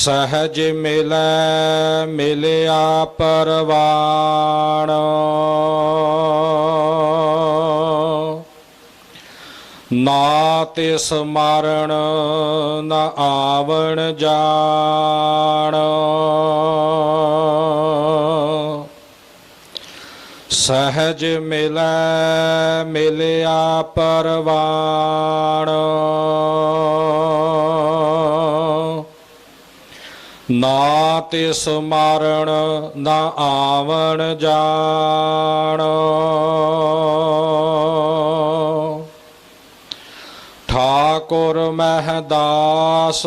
ਸਹਜ ਮਿਲੈ ਮਿਲਿਆ ਪਰਵਾਣ। ਨਾ ਤਿਸ ਮਰਨ ਨ ਆਵਣ ਜਾਣ। ਸਹਜ ਮਿਲੈ ਮਿਲਿਆ ਪਰਵਾਣ। ਨਾ ਤਿਸ ਮਾਰਣ, ਨਾ ਆਵਣ ਜਾਣ। ਠਾਕੁਰ ਮਹਿ ਦਾਸ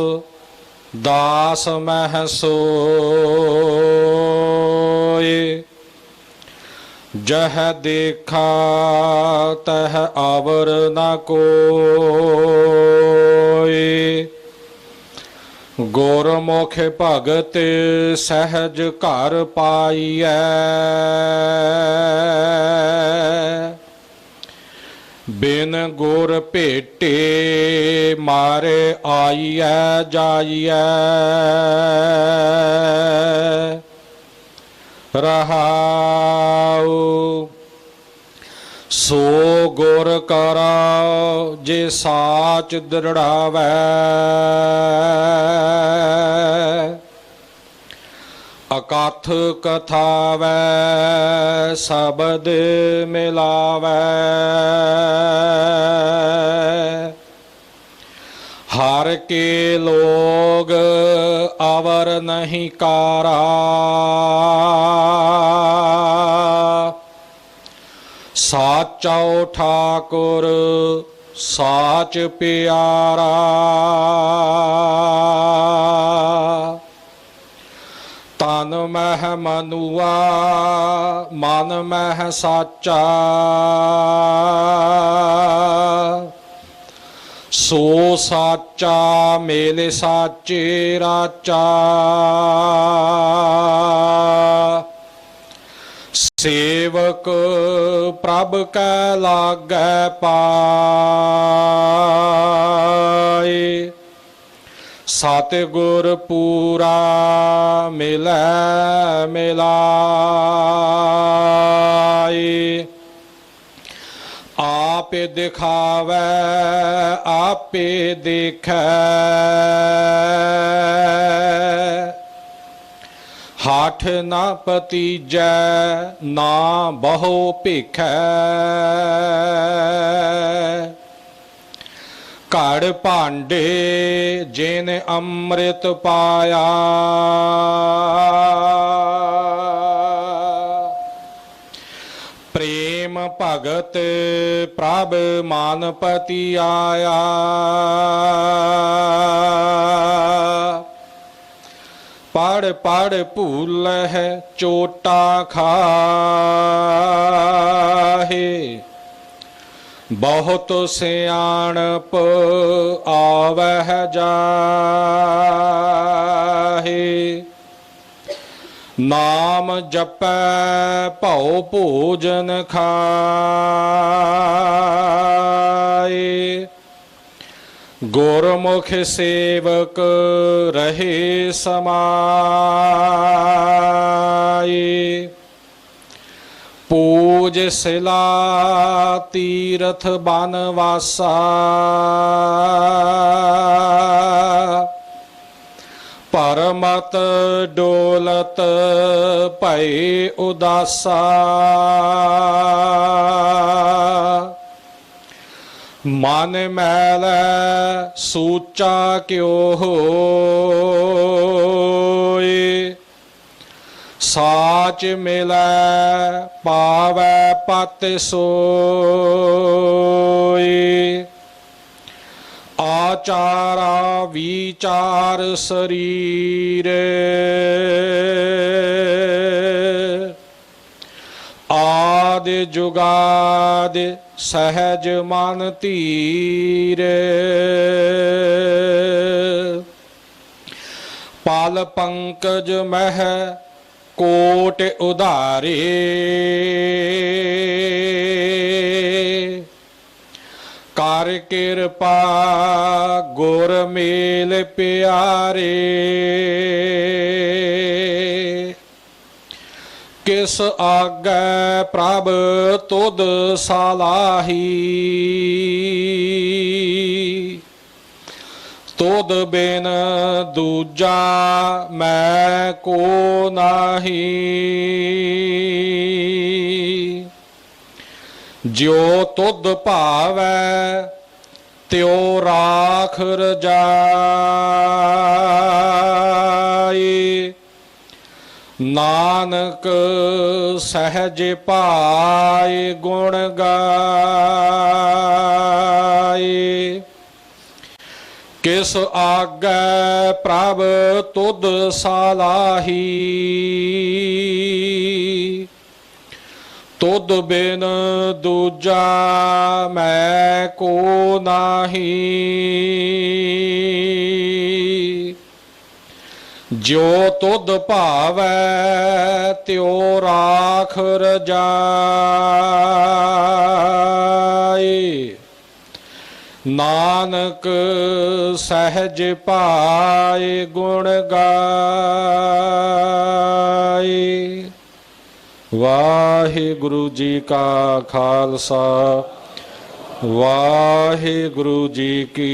ਦਾਸ ਮਹਿ ਸੋਏ ਜਹ ਦੇਖਾ, ਤਹ ਆਵਰ ਨ ਕੋਏ ਗੁਰਮੁਖ ਭਗਤ ਸਹਿਜ ਘਰ ਪਾਈਐ। ਬਿਨ ਗੁਰ ਭੇਟੇ ਮਾਰੇ ਆਈਐ ਜਾਈਐ। ਰਹਾਉ ਸੋ ਗੁਰ ਕਰਾ ਜੇ ਸਾਚ ਦ੍ਰਿੜਾਵੈ। ਅਕਥ ਕਥਾਵੈ, ਸ਼ਬਦ ਮਿਲਾਵੈ। ਹਰ ਕੇ ਲੋਗ ਅਵਰ ਨਹੀਂ ਕਾਰਾ। ਸਾਚਾਉ ਠਾਕੁਰ, ਸਾਚ ਪਿਆਰਾ। ਤਨ ਮਹਿ ਮਨੁਆ, ਮਨ ਮਹਿ ਸਾਚਾ। ਸੋ ਸਾਚਾ ਮੇਲੇ ਸਾਚੇ ਰਾਚਾ। ਸੇਵਕ ਪ੍ਰਭ ਕੈ ਲਾਗੈ ਪਾਏ। ਸਤ ਗੁਰ ਪੂਰਾ ਮਿਲੈ ਮਿਲਾਏ। ਆਪੇ ਦਿਖਾਵੈ ਆਪੇ ਦੇਖੈ। ਹਾਠ ਨਾ ਪਤੀਜੈ, ਨਾ ਬਹੁ ਭੇਖੈ। ਘੜ ਭਾਂਡੇ ਜਿਨ ਅੰਮ੍ਰਿਤ ਪਾਇਆ। ਪ੍ਰੇਮ ਭਗਤ ਪ੍ਰਭ ਮਾਨਪਤੀ ਆਇਆ। ਪੜ ਪੜ ਭੂਲ ਹੈ ਚੋਟਾ ਖਾਹੇ। ਬਹੁਤ ਸਿਆਣਪ ਆਵਹਿ ਜਾਹੇ। ਨਾਮ ਜਪੈ ਭਉ ਭੋਜਨ ਖਾ ਗੁਰਮੁਖ ਸੇਵਕ ਰਹੇ ਸਮਾਏ ਪੂਜ ਸਿਲਾ ਤੀਰਥ ਬਨਵਾਸਾ ਪਰਮਤ ਡੋਲਤ ਭਈ ਉਦਾਸਾ। ਮਨ ਮੈਲ ਸੂਚਾ ਕਿਉ ਹੋਏ ਸਾਚ ਮਿਲੈ ਪਾਵੈ ਪਤ ਸੋਈ ਆ ਆਚਾਰਾ ਵਿਚਾਰ ਸਰੀਰ। ਆਦ ਜੁਗਾਦ ਸਹਿਜ ਮਨ ਧੀਰ। ਪਾਲ ਪੰਕਜ ਮਹਿ ਕੋਟ ਉਧਾਰੇ। ਕਰ ਕਿਰਪਾ ਗੁਰ ਮੇਲ ਪਿਆਰੇ। ਕਿਸ ਆਗੈ ਪ੍ਰਭ ਤੁਧ ਸਾਲਾਹੀ। ਤੁਧ ਬਿਨ ਦੂਜਾ ਮੈਂ ਕੋ ਨਾਹੀ। ਜਿਉ ਤੁਧ ਭਾਵੈ, ਤਿਉ ਰਾਖ ਰਜਾਈ। ਨਾਨਕ ਸਹਿਜ ਭਾਏ ਗੁਣ ਗਾਏ। ਕਿਸ ਆਗੈ ਪ੍ਰਭ ਤੁਧ ਸਾਲਾਹੀ। ਤੁਧ ਬਿਨ ਦੂਜਾ ਮੈਂ ਕੋ ਨਾਹੀ। ਜੋ ਤੁਧ ਭਾਵੈ, ਤਿਉ ਰਾਖ ਰਜਾਈ ਨਾਨਕ ਸਹਿਜ ਪਾਏ ਗੁਣ ਗਾਏ ਵਾਹਿਗੁਰੂ ਜੀ ਕਾ ਖਾਲਸਾ, ਵਾਹਿਗੁਰੂ ਜੀ ਕੀ